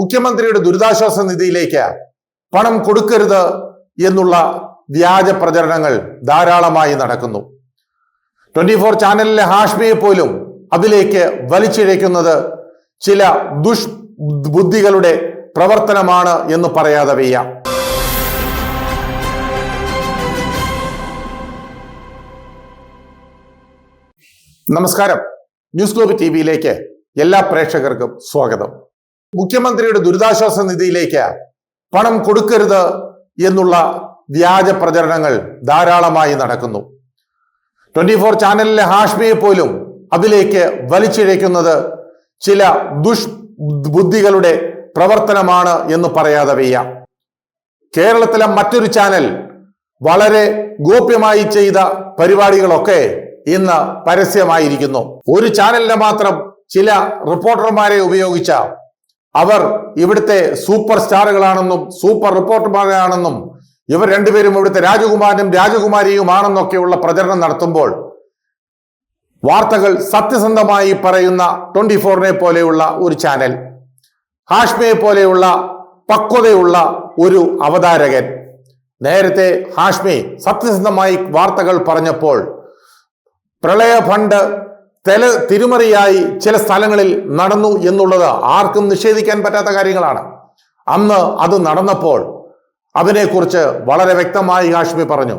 മുഖ്യമന്ത്രിയുടെ ദുരിതാശ്വാസ നിധിയിലേക്ക് പണം കൊടുക്കരുത് എന്നുള്ള വ്യാജ പ്രചരണങ്ങൾ ധാരാളമായി നടക്കുന്നു. ട്വന്റി ഫോർ ചാനലിലെ ഹാഷ്മിയെ പോലും അതിലേക്ക് വലിച്ചിഴയ്ക്കുന്നത് ചില ദുഷ് ബുദ്ധികളുടെ പ്രവർത്തനമാണ് എന്ന് പറയാതെ വയ്യ. നമസ്കാരം. ന്യൂസ് ഗ്ലോബ് ടി വിയിലേക്ക് എല്ലാ പ്രേക്ഷകർക്കും സ്വാഗതം. മുഖ്യമന്ത്രിയുടെ ദുരിതാശ്വാസ നിധിയിലേക്ക് പണം കൊടുക്കരുത് എന്നുള്ള വ്യാജ പ്രചരണങ്ങൾ ധാരാളമായി നടക്കുന്നു. ട്വന്റി ഫോർ ചാനലിലെ ഹാഷ്മിയെ പോലും അതിലേക്ക് വലിച്ചിഴയ്ക്കുന്നത് ചില ദുഷ്ബുദ്ധികളുടെ പ്രവർത്തനമാണ് എന്ന് പറയാതെ വയ്യ. കേരളത്തിലെ മറ്റൊരു ചാനൽ വളരെ ഗോപ്യമായി ചെയ്ത പരിപാടികളൊക്കെ ഇന്ന് പരസ്യമായിരിക്കുന്നു. ഒരു ചാനലിനെ മാത്രം ചില റിപ്പോർട്ടർമാരെ ഉപയോഗിച്ച അവർ ഇവിടുത്തെ സൂപ്പർ സ്റ്റാറുകളാണെന്നും സൂപ്പർ റിപ്പോർട്ടർമാരാണെന്നും ഇവർ രണ്ടുപേരും ഇവിടുത്തെ രാജകുമാരനും രാജകുമാരിയുമാണെന്നൊക്കെയുള്ള പ്രചരണം നടത്തുമ്പോൾ വാർത്തകൾ സത്യസന്ധമായി പറയുന്ന ട്വന്റി ഫോറിനെ പോലെയുള്ള ഒരു ചാനൽ ഹാഷ്മയെ പോലെയുള്ള പക്വതയുള്ള ഒരു അവതാരകൻ. നേരത്തെ ഹാഷ്മി സത്യസന്ധമായി വാർത്തകൾ പറഞ്ഞപ്പോൾ പ്രളയ ഫണ്ട് തെല തിരുമറിയായി ചില സ്ഥലങ്ങളിൽ നടന്നു എന്നുള്ളത് ആർക്കും നിഷേധിക്കാൻ പറ്റാത്ത കാര്യങ്ങളാണ്. അന്ന് അത് നടന്നപ്പോൾ അതിനെക്കുറിച്ച് വളരെ വ്യക്തമായി ഹാഷ്മി പറഞ്ഞു.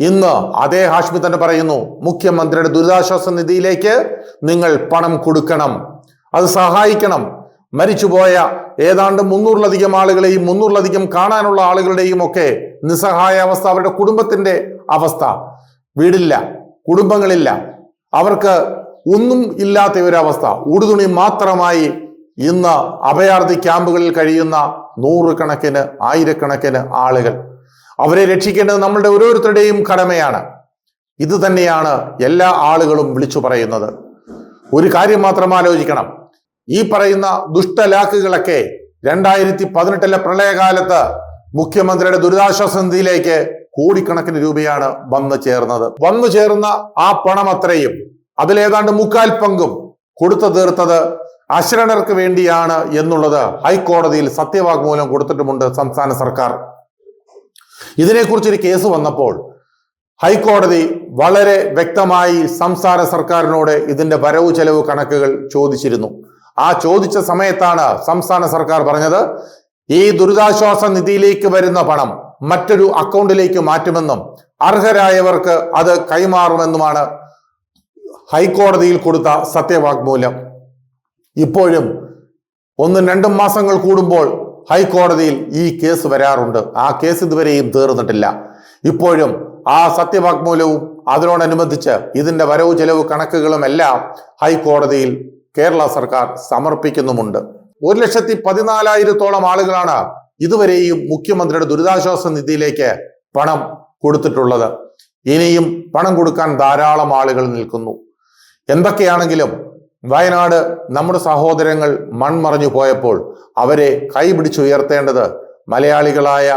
ഇന്ന് അതേ ഹാഷ്മി തന്നെ പറയുന്നു മുഖ്യമന്ത്രിയുടെ ദുരിതാശ്വാസ നിധിയിലേക്ക് നിങ്ങൾ പണം കൊടുക്കണം. അത് സഹായിക്കണം. മരിച്ചുപോയ ഏതാണ്ട് മുന്നൂറിലധികം ആളുകളെയും മുന്നൂറിലധികം കാണാനുള്ള ആളുകളുടെയും ഒക്കെ നിസ്സഹായ അവസ്ഥ അവരുടെ കുടുംബത്തിന്റെ അവസ്ഥ. വീടില്ല കുടുംബങ്ങളില്ല. അവർക്ക് ഒന്നും ഇല്ലാത്ത ഒരവസ്ഥ ഉടുതുണി മാത്രമായി ഇന്ന് അഭയാർത്ഥി ക്യാമ്പുകളിൽ കഴിയുന്ന നൂറുകണക്കിന് ആയിരക്കണക്കിന് ആളുകൾ. അവരെ രക്ഷിക്കേണ്ടത് നമ്മളുടെ ഓരോരുത്തരുടെയും കടമയാണ്. ഇത് തന്നെയാണ് എല്ലാ ആളുകളും വിളിച്ചു പറയുന്നത്. ഒരു കാര്യം മാത്രം ആലോചിക്കണം. ഈ പറയുന്ന ദുഷ്ടലാക്കുകളൊക്കെ രണ്ടായിരത്തി പതിനെട്ടിലെ പ്രളയകാലത്ത് മുഖ്യമന്ത്രിയുടെ ദുരിതാശ്വാസ നിധിയിലേക്ക് കോടിക്കണക്കിന് രൂപയാണ് വന്നു ചേർന്നത്. വന്നു ചേർന്ന ആ പണം അത്രയും. അതിലേതാണ്ട് മുക്കാൽ പങ്കും കൊടുത്തു തീർത്തത് അശരണർക്ക് വേണ്ടിയാണ് എന്നുള്ളത് ഹൈക്കോടതിയിൽ സത്യവാങ്മൂലം കൊടുത്തിട്ടുമുണ്ട് സംസ്ഥാന സർക്കാർ. ഇതിനെക്കുറിച്ചൊരു കേസ് വന്നപ്പോൾ ഹൈക്കോടതി വളരെ വ്യക്തമായി സംസ്ഥാന സർക്കാരിനോട് ഇതിന്റെ വരവ് ചെലവ് കണക്കുകൾ ചോദിച്ചിരുന്നു. ആ ചോദിച്ച സമയത്താണ് സംസ്ഥാന സർക്കാർ പറഞ്ഞത് ഈ ദുരിതാശ്വാസ നിധിയിലേക്ക് വരുന്ന പണം മറ്റൊരു അക്കൗണ്ടിലേക്ക് മാറ്റുമെന്നും അർഹരായവർക്ക് അത് കൈമാറുമെന്നുമാണ് ഹൈക്കോടതിയിൽ കൊടുത്ത സത്യവാങ്മൂലം ഇപ്പോഴും ഒന്നും രണ്ടും മാസങ്ങൾ കൂടുമ്പോൾ ഹൈക്കോടതിയിൽ ഈ കേസ് വരാറുണ്ട്. ആ കേസ് ഇതുവരെയും തീർന്നിട്ടില്ല. ഇപ്പോഴും ആ സത്യവാങ്മൂലവും അതിനോടനുബന്ധിച്ച് ഇതിന്റെ വരവ് ചെലവ് കണക്കുകളും എല്ലാം ഹൈക്കോടതിയിൽ കേരള സർക്കാർ സമർപ്പിക്കുന്നുമുണ്ട്. ഒരു ലക്ഷത്തി പതിനാലായിരത്തോളം ആളുകളാണ് ഇതുവരെയും മുഖ്യമന്ത്രിയുടെ ദുരിതാശ്വാസ നിധിയിലേക്ക് പണം കൊടുത്തിട്ടുള്ളത്. ഇനിയും പണം കൊടുക്കാൻ ധാരാളം ആളുകൾ നിൽക്കുന്നു. എന്തൊക്കെയാണെങ്കിലും വയനാട് നമ്മുടെ സഹോദരങ്ങൾ മൺമറഞ്ഞു പോയപ്പോൾ അവരെ കൈപിടിച്ചുയർത്തേണ്ടത് മലയാളികളായ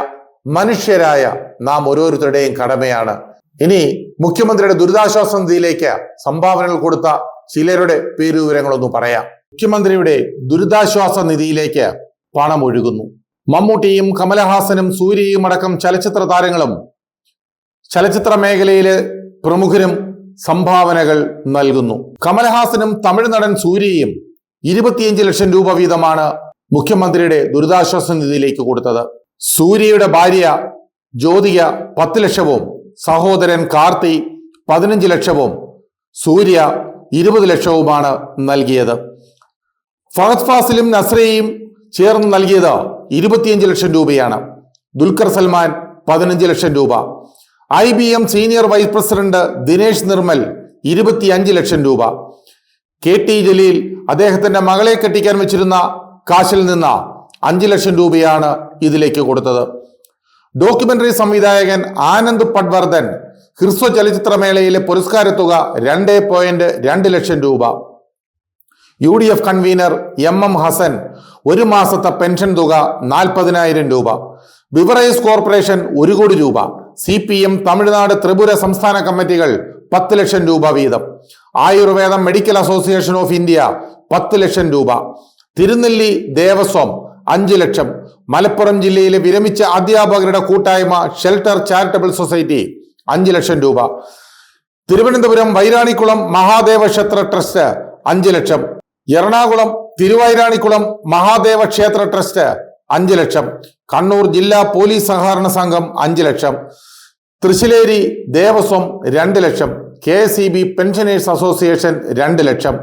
മനുഷ്യരായ നാം ഓരോരുത്തരുടെയും കടമയാണ്. ഇനി മുഖ്യമന്ത്രിയുടെ ദുരിതാശ്വാസ നിധിയിലേക്ക് സംഭാവനകൾ കൊടുത്ത ചിലരുടെ പേരുവിവരങ്ങളൊന്ന് പറയാം. മുഖ്യമന്ത്രിയുടെ ദുരിതാശ്വാസ നിധിയിലേക്ക് പണം ഒഴുകുന്നു. മമ്മൂട്ടിയും കമലഹാസനും സൂര്യയും അടക്കം ചലച്ചിത്ര താരങ്ങളും ചലച്ചിത്ര മേഖലയിലെ പ്രമുഖരും സംഭാവനകൾ നൽകുന്നു. കമലഹാസനും തമിഴ് നടൻ സൂര്യയും ഇരുപത്തിയഞ്ച് ലക്ഷം രൂപ വീതമാണ് മുഖ്യമന്ത്രിയുടെ ദുരിതാശ്വാസ നിധിയിലേക്ക് കൊടുത്തത്. സൂര്യയുടെ ഭാര്യ ജ്യോതിക പത്ത് ലക്ഷവും സഹോദരൻ കാർത്തി പതിനഞ്ച് ലക്ഷവും സൂര്യ ഇരുപത് ലക്ഷവുമാണ് നൽകിയത്. ഫഹദ് ഫാസിലും നസ്രയും ചേർന്ന് നൽകിയത് ഇരുപത്തിയഞ്ച് ലക്ഷം രൂപയാണ്. ദുൽഖർ സൽമാൻ പതിനഞ്ച് ലക്ഷം രൂപ. I B M senior vice president Dinesh Nirmal ഇരുപത്തിയഞ്ച് ലക്ഷം രൂപ. കെ ടി ജലീൽ അദ്ദേഹത്തിന്റെ മകളെ കെട്ടിക്കാൻ വെച്ചിരുന്ന കാശിൽ നിന്ന് അഞ്ച് ലക്ഷം രൂപയാണ് ഇതിലേക്ക് കൊടുത്തത്. ഡോക്യുമെന്ററി സംവിധായകൻ ആനന്ദ് പട്വർദ്ധൻ ഹ്രസ്വ ചലച്ചിത്രമേളയിലെ പുരസ്കാര തുക രണ്ട് പോയിന്റ് രണ്ട് ലക്ഷം രൂപ. U D F convener M M Hasan ഒരു മാസത്തെ പെൻഷൻ തുക നാൽപ്പതിനായിരം രൂപ. ബിവറേജ് കോർപ്പറേഷൻ ഒരു കോടി രൂപ. C P M Tamil Nadu Tripura സംസ്ഥാന കമ്മിറ്റികൾ പത്ത് ലക്ഷം രൂപ വീതം. ആയുർവേദം മെഡിക്കൽ അസോസിയേഷൻ ഓഫ് ഇന്ത്യ പത്ത് ലക്ഷം രൂപ. തിരുനെല്ലി ദേവസ്വം അഞ്ച് ലക്ഷം. മലപ്പുറം ജില്ലയിലെ വിരമിച്ച അധ്യാപകരുടെ കൂട്ടായ്മ ഷെൽട്ടർ ചാരിറ്റബിൾ സൊസൈറ്റി അഞ്ച് ലക്ഷം രൂപ. തിരുവനന്തപുരം വൈരാണിക്കുളം മഹാദേവ ക്ഷേത്ര ട്രസ്റ്റ് അഞ്ച് ലക്ഷം. എറണാകുളം തിരുവൈരാണിക്കുളം മഹാദേവ ക്ഷേത്ര ട്രസ്റ്റ് അഞ്ച് ലക്ഷം. കണ്ണൂർ ജില്ലാ പോലീസ് സഹകരണ സംഘം അഞ്ച് ലക്ഷം. തൃശ്ശിലേരി ദേവസ്വം രണ്ട് lakh. K E B pensioners association രണ്ട് lakh.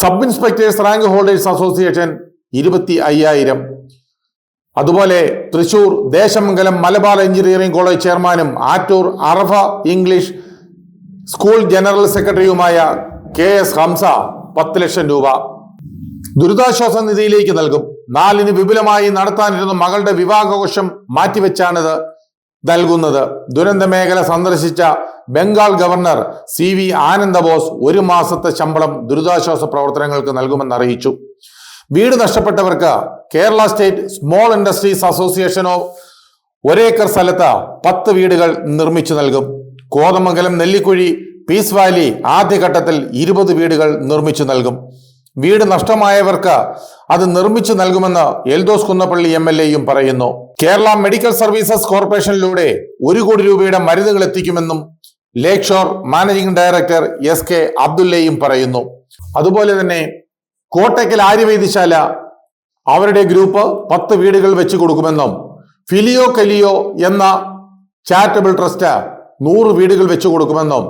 Sub inspectors rank holders association ഇരുപത്തി അയ്യായിരം അതുപോലെ തൃശൂർ ദേശമംഗലം മലബാർ എഞ്ചിനീയറിംഗ് കോളേജ് ചെയർമാനും Attoor Arafa English school general സെക്രട്ടറിയുമായ കെ എസ് ഹംസ പത്ത് ലക്ഷം രൂപ. ദുരിതാശ്വാസ നിധിയിലേക്ക് നൽകും. നാലിന് വിപുലമായി നടത്താനിരുന്ന മകളുടെ വിവാഹഘോഷം മാറ്റിവെച്ചാണിത് നൽകുന്നത്. ദുരന്ത മേഖല സന്ദർശിച്ച Bengal governor C V Ananda Bose ഒരു മാസത്തെ ശമ്പളം ദുരിതാശ്വാസ പ്രവർത്തനങ്ങൾക്ക് നൽകുമെന്ന് അറിയിച്ചു. വീട് നഷ്ടപ്പെട്ടവർക്ക് Kerala state small industries association അസോസിയേഷനോ ഒരേക്കർ സ്ഥലത്ത് പത്ത് വീടുകൾ നിർമ്മിച്ചു നൽകും. കോതമംഗലം നെല്ലിക്കുഴി പീസ് വാലി ആദ്യഘട്ടത്തിൽ ഇരുപത് വീടുകൾ നിർമ്മിച്ചു നൽകും. വീട് നഷ്ടമായവർക്ക് അത് നിർമ്മിച്ചു നൽകുമെന്ന് എൽദോസ് കുന്നപ്പള്ളി എം എൽ എയും പറയുന്നു. കേരള മെഡിക്കൽ സർവീസസ് കോർപ്പറേഷനിലൂടെ ഒരു കോടി രൂപയുടെ മരുന്നുകൾ എത്തിക്കുമെന്നും lake shore managing director S K അബ്ദുല്ലയും പറയുന്നു. അതുപോലെ തന്നെ കോട്ടയ്ക്കൽ ആര്യവൈദ്യശാല അവരുടെ ഗ്രൂപ്പ് പത്ത് വീടുകൾ വെച്ചു കൊടുക്കുമെന്നും ഫിലിയോ കലിയോ എന്ന ചാരിറ്റബിൾ ട്രസ്റ്റ് നൂറ് വീടുകൾ വെച്ചു കൊടുക്കുമെന്നും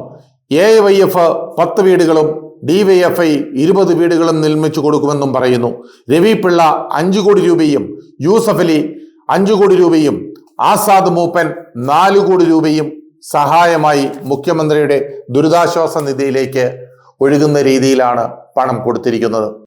എ വൈ എഫ് പത്ത് വീടുകളും ഡി വൈ എഫ് ഐ ഇരുപത് വീടുകളും നിർമ്മിച്ചു കൊടുക്കുമെന്നും പറയുന്നു. രവി പിള്ള അഞ്ചു കോടി രൂപയും യൂസഫ് അലി അഞ്ചു കോടി രൂപയും ആസാദ് മൂപ്പൻ നാലു കോടി രൂപയും സഹായമായി മുഖ്യമന്ത്രിയുടെ ദുരിതാശ്വാസ നിധിയിലേക്ക് ഒഴുകുന്ന രീതിയിലാണ് പണം കൊടുത്തിരിക്കുന്നത്.